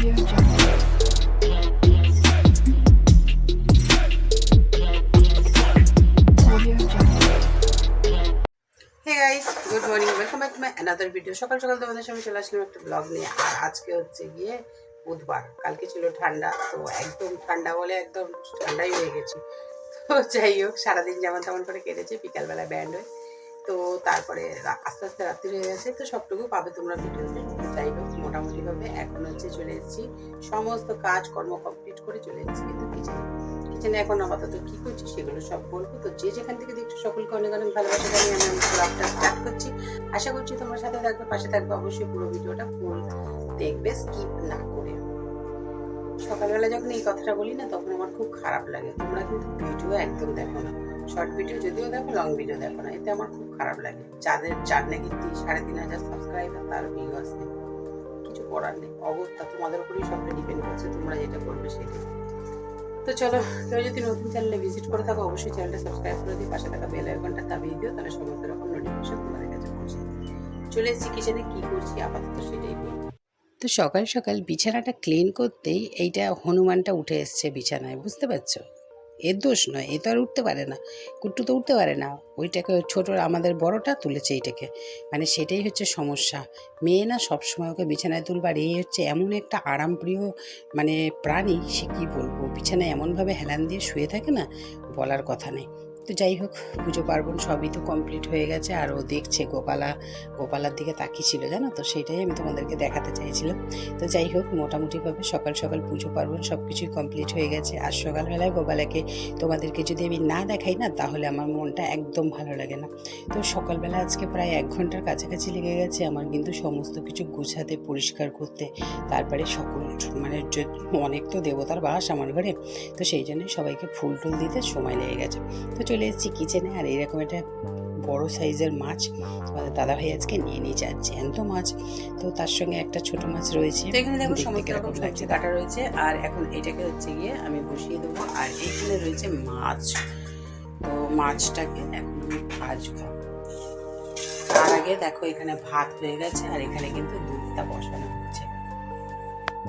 Good morning welcome back to my another video সকাল সকাল তোমাদের সঙ্গে চলে আসলাম একটা ব্লগ নিয়ে। আর আজকে হচ্ছে গিয়ে বুধবার। কালকে ছিল ঠান্ডা, তো একদম ঠান্ডা বলে একদম ঠান্ডাই হয়ে গেছি। তো যাই হোক, সারাদিন যেমন তেমন করে কেটেছে বিকালবেলা ব্যান্ড হয়ে। তো তারপরে আস্তে আস্তে রাত্রি হয়ে গেছে, তো সবটুকু পাবে তোমরা ভিডিওতে যাই হোক, মোটামুটিভাবে এখন হচ্ছে চলে এসেছি। সমস্ত কাজ কর্ম কমপ্লিট করে চলে এসেছি কিন্তু কিচেনে কিচেনে এখন আপাতত কি করছি সেগুলো সব বলব। তো যে যেখান থেকে দেখছ সকলকে অনেক অনেক ভালোবাসা আমি আমার ব্লগটা স্টার্ট করছি। আশা করছি তোমার সাথে থাকবে, পাশে থাকবে অবশ্যই পুরো ভিডিওটা ফুল দেখবে স্কিপ না করে। সকালবেলা যখন এই কথাটা বলি না, তখন আমার খুব খারাপ লাগে। তোমরা কিন্তু ভিডিও একদম দেখো না। শর্ট ভিডিও যদিও দেখো লং ভিডিও দেখো না, এতে আমার খুব খারাপ লাগে। যাদের চার নাকি তিন, সাড়ে তিন হাজার সাবস্ক্রাইবার তার ভিউ নেই। কিছু করার নেই। অবস্থা তোমাদের উপরেই সবটা ডিপেন্ড করছে, তোমরা যেটা করবে সেটাই। তো চলো, কেউ যদি নতুন চ্যানেলে ভিজিট করে থাকো, অবশ্যই চ্যানেলটা সাবস্ক্রাইব করে দিয়ে পাশে থাকা বেল আইকনটা দাবিয়ে দিও, তাহলে সমস্ত রকম নোটিফিকেশন তোমাদের কাছে পৌঁছে। চলে এসেছি কিচেনে কি করছি আপাতত সেটাই বলব। তো সকাল সকাল বিছানাটা ক্লিন করতেই এইটা হনুমানটা উঠে এসছে বিছানায়, বুঝতে পারছ? এর দোষ নয়, এ তো আর উঠতে পারে না। কুট্টু তো উঠতে পারে না। ওইটাকে ছোট আমাদের বড়টা তুলেছে এইটাকে। মানে সেটাই হচ্ছে সমস্যা। মেয়ে না সবসময় ওকে বিছানায় তুলবার। এই হচ্ছে এমন একটা আরামপ্রিয় মানে প্রাণী, সে কী বলব? বিছানায় এমনভাবে হেলান দিয়ে শুয়ে থাকে না, বলার কথা নেই। তো যাই হোক, পুজো পার্বণ সবই তো কমপ্লিট হয়ে গেছে, আর ও দেখছে গোপালা, গোপালার দিকে তাকিয়েছিল, জানো তো? সেটাই আমি তোমাদেরকে দেখাতে চাইছিলাম। তো যাই হোক, মোটামুটিভাবে সকাল সকাল পুজো পার্বণ সব কিছুই কমপ্লিট হয়ে গেছে। আর সকালবেলায় গোপালাকে তোমাদেরকে যদি আমি না দেখাই না, তাহলে আমার মনটা একদম ভালো লাগে না। তো সকালবেলা আজকে প্রায় এক ঘণ্টার কাছাকাছি লেগে গেছে আমার কিন্তু সমস্ত কিছু গুছাতে, পরিষ্কার করতে, তারপরে সকল মানে অনেক তো দেবতার বাস আমার ঘরে, তো সেই জন্য সবাইকে ফুল টুল দিতে সময় লেগে গেছে। তো চলে এসেছি কিচেনে আর এরকম একটা বড় সাইজের মাছ দাদা ভাই আজকে নিয়ে নিয়ে যাচ্ছে এত মাছ। তো তার সঙ্গে একটা ছোট মাছ রয়েছে। এখানে দেখো সমস্ত রকম সবজি কাটা রয়েছে। আর এখন এটাকে হচ্ছে গিয়ে আমি বসিয়ে দেবো। আর এইখানে রয়েছে মাছ। তো মাছটাকে এখন আমি ভাজবো তার আগে দেখো এখানে ভাত হয়ে গেছে। আর এখানে কিন্তু দুধটা বসানো হচ্ছে।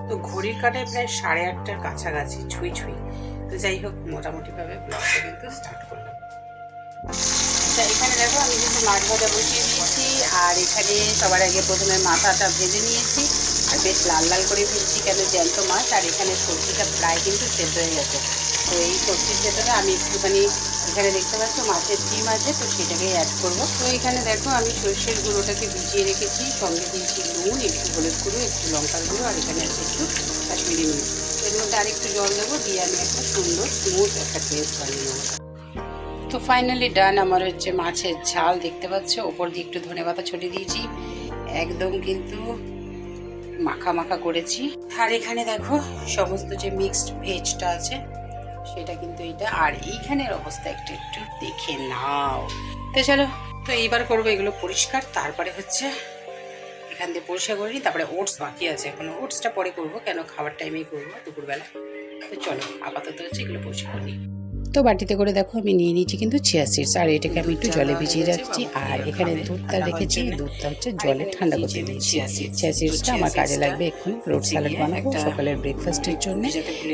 তো ঘড়ির কাটায় প্রায় সাড়ে আটটার কাছাকাছি ছুঁই ছুঁই। তো যাই হোক মোটামুটিভাবে ব্লগটা কিন্তু স্টার্ট করলাম। আচ্ছা এখানে দেখো আমি কিন্তু মাছ ভাজা বসিয়ে দিয়েছি, আর এখানে সবার আগে প্রথমে মাথাটা ভেজে নিয়েছি, আর বেশ লাল লাল করে ভেজেছি কেন জ্যান্ত মাছ, আর এখানে সবজিটা প্রায় কিন্তু সেদ্ধ হয়ে গেছে। তো এই সবজির ভেতরে আমি একটুখানি, এখানে দেখতে পাচ্ছ মাছের ডিম আছে, তো সেটাকেই অ্যাড করব। তো এখানে দেখো আমি সর্ষের গুঁড়োটাকে ভিজিয়ে রেখেছি, সঙ্গে দিয়েছি নুন, একটু হলুদ গুঁড়ো, একটু লঙ্কার গুঁড়ো, আর এখানে আছে একটু কাশ্মীরি মির্চ। এর মধ্যে আরেকটু জল দেবো, দিয়ে আমি একটা সুন্দর স্মুথ একটা পেস্ট বানিয়ে নেব। তো ফাইনালি ডান আমার হচ্ছে মাছের ঝাল দেখতে পাচ্ছ। ওপর দিয়ে একটু ধনে পাতা ছড়িয়ে দিয়েছি। একদম কিন্তু মাখা মাখা করেছি। আর এখানে দেখো সমস্ত যে মিক্সড ভেজটা আছে, সেটা কিন্তু এটা। আর এইখানের অবস্থা একটু একটু দেখে নাও। তো চলো, তো এইবার করব এগুলো পরিষ্কার। তারপরে হচ্ছে এখান দিয়ে পরিষ্কার করে নিই। তারপরে ওটস বাকি আছে এখন। ওটসটা পরে করব, কেন খাবার টাইমেই করব দুপুরবেলা। তো চলো, আপাতত হচ্ছে এগুলো পরিষ্কার করে নিই। তো বাটিতে করে দেখো আমি নিয়ে নিয়েছি কিন্তু চিয়া সিডস আর এটাকে আমি একটু জলে ভিজিয়ে রাখছি। আর এখানে দুধটা রেখেছি। দুধটা হচ্ছে জলে ঠান্ডা করতে দিয়েছি। চিয়া সিডসটা আমার কাজে লাগবে এক্ষুনি। রোড স্যালাড বানাবো সকালের ব্রেকফাস্টের জন্য।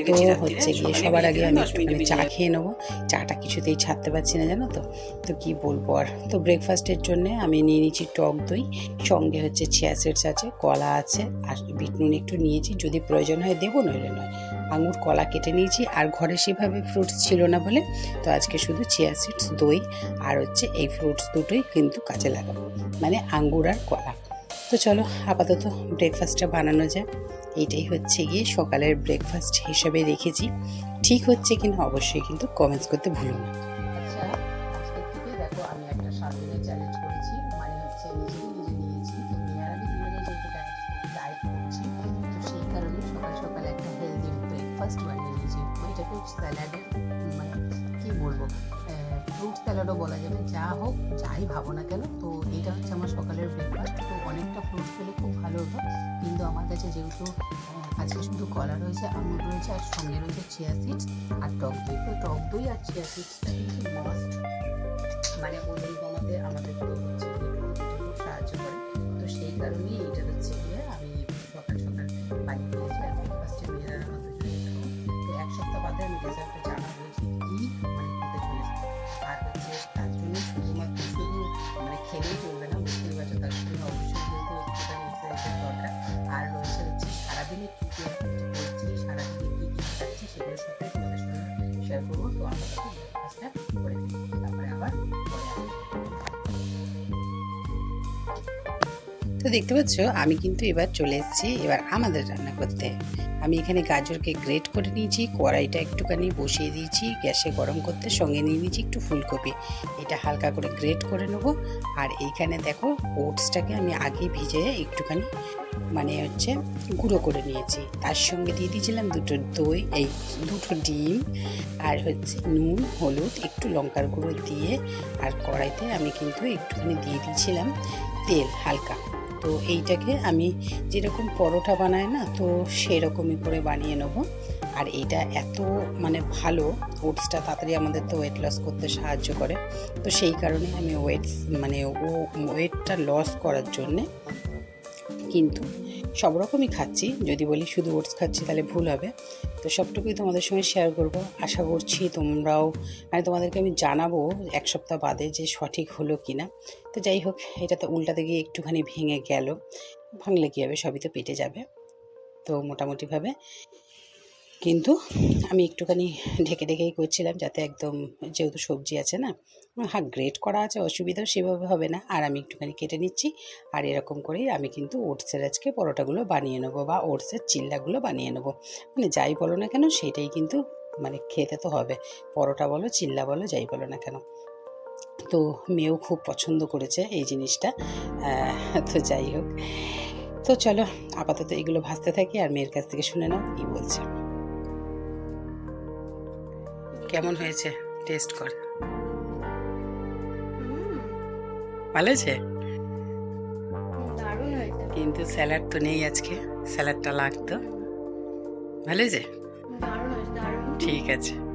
তো হচ্ছে গিয়ে সবার আগে আমি একটুখানি চা খেয়ে নেব। চাটা কিছুতেই ছাড়তে পারছি না জানো তো। তো কি বলব আর? তো ব্রেকফাস্টের জন্য আমি নিয়ে নিয়েছি টক দই। সঙ্গে হচ্ছে চিয়া সিডস আছে কলা আছে। আর বিট নুন একটু নিয়েছি। যদি প্রয়োজন হয় দেবো নইলে নয়। আঙুর কলা কেটে নিয়েছি। আর ঘরে সেভাবে ফ্রুটস ছিল না বলে তো আজকে শুধু চিয়া সিডস দই আর হচ্ছে এই ফ্রুটস দুটোই কিন্তু কাজে লাগাবো। মানে আঙ্গুর আর কলা। তো চলো আপাতত ব্রেকফাস্টটা বানানো যায় এইটাই হচ্ছে গিয়ে সকালের ব্রেকফাস্ট হিসেবে রেখেছি। ঠিক হচ্ছে কিনা অবশ্যই কিন্তু কমেন্টস করতে ভুলো না। আচ্ছা দেখো আমি একটা চ্যালেঞ্জ ব্রেকফাস্ট বানিয়ে নিয়েছি ওইটাকে স্যালাডের মানে কি বলব ফ্রুট স্যালাডও বলা যাবে, যা হোক, যাই ভাবো না কেন, তো এইটা হচ্ছে আমার সকালের ব্রেকফাস্ট তো অনেকটা ফ্রুটস পেলে খুব ভালো হতো। কিন্তু আমার কাছে যেহেতু আজকে শুধু কলা রয়েছে আঙুর রয়েছে, আর সঙ্গে রয়েছে চিয়া সিডস আর টক দই। তো টক দই আর চিয়া সিডসটা কিন্তু মাস্ট মানে ওজন কমাতে আমাদের সাহায্য করে। তো সেই কারণেই এটা Thank. তো দেখতে পাচ্ছ, আমি কিন্তু এবার চলে এসেছি এবার আমাদের রান্না করতে। আমি এখানে গাজরকে গ্রেট করে নিয়েছি, কড়াইটা একটুখানি বসিয়ে দিয়েছি, গ্যাসে গরম করতে সঙ্গে নিয়ে নিয়েছি একটু ফুলকপি। এটা হালকা করে গ্রেট করে নেব। আর এইখানে দেখো, ওটসটাকে আমি আগে ভিজে একটুখানি মানে হচ্ছে গুঁড়ো করে নিয়েছি। তার সঙ্গে দিয়ে দিয়েছিলাম দুটো দই, এই দুটো ডিম আর হচ্ছে নুন, হলুদ, একটু লঙ্কার গুঁড়ো দিয়ে। আর কড়াইতে আমি কিন্তু একটুখানি দিয়ে দিয়েছিলাম তেল হালকা। তো এইটাকে আমি যেরকম পরোটা বানায় না, তো সেরকমই করে বানিয়ে নেব। আর এটা এত মানে ভালো, ওটসটা তাড়াতাড়ি আমাদের তো ওয়েট লস করতে সাহায্য করে। তো সেই কারণে আমি ওয়েটস মানে ও ওয়েটটা লস করার জন্যে কিন্তু সব রকমই খাচ্ছি। যদি বলি শুধু ওটস খাচ্ছি, তাহলে ভুল হবে। তো সবটুকুই তোমাদের সঙ্গে শেয়ার করব। আশা করছি তোমরাও মানে তোমাদেরকে আমি জানাব এক সপ্তাহ বাদে যে সঠিক হলো কি না তো যাই হোক, এটা তো উল্টাতে গিয়ে একটুখানি ভেঙে গেল। ভাঙলে কী হবে? সবই তো পেটে যাবে। তো মোটামুটিভাবে কিন্তু আমি একটুখানি ঢেকে ঢেকেই করছিলাম যাতে একদম যেহেতু সবজি আছে না হ্যাঁ গ্রেট করা আছে, অসুবিধা সেভাবে হবে না। আর আমি একটুখানি কেটে নিচ্ছি। আর এরকম করেই আমি কিন্তু ওটসের আজকে পরোটাগুলো বানিয়ে নেব বা ওটসের চিল্লাগুলো বানিয়ে নেব। মানে যাই বলো না কেন, সেটাই কিন্তু মানে খেতে তো হবে। পরোটা বলো, চিল্লা বলো, যাই বলো না কেন। তো মেয়েও খুব পছন্দ করেছে এই জিনিসটা। তো যাই হোক। তো চলো, আপাতত এগুলো ভাজতে থাকি আর মেয়ের কাছ থেকে শুনে নাও কী বলছে। কেমন হয়েছে? টেস্ট কর। ভালো হয়েছে? কিন্তু স্যালাড তো নেই আজকে। স্যালাডটা লাগতো। ভালো হয়েছে? ঠিক আছে।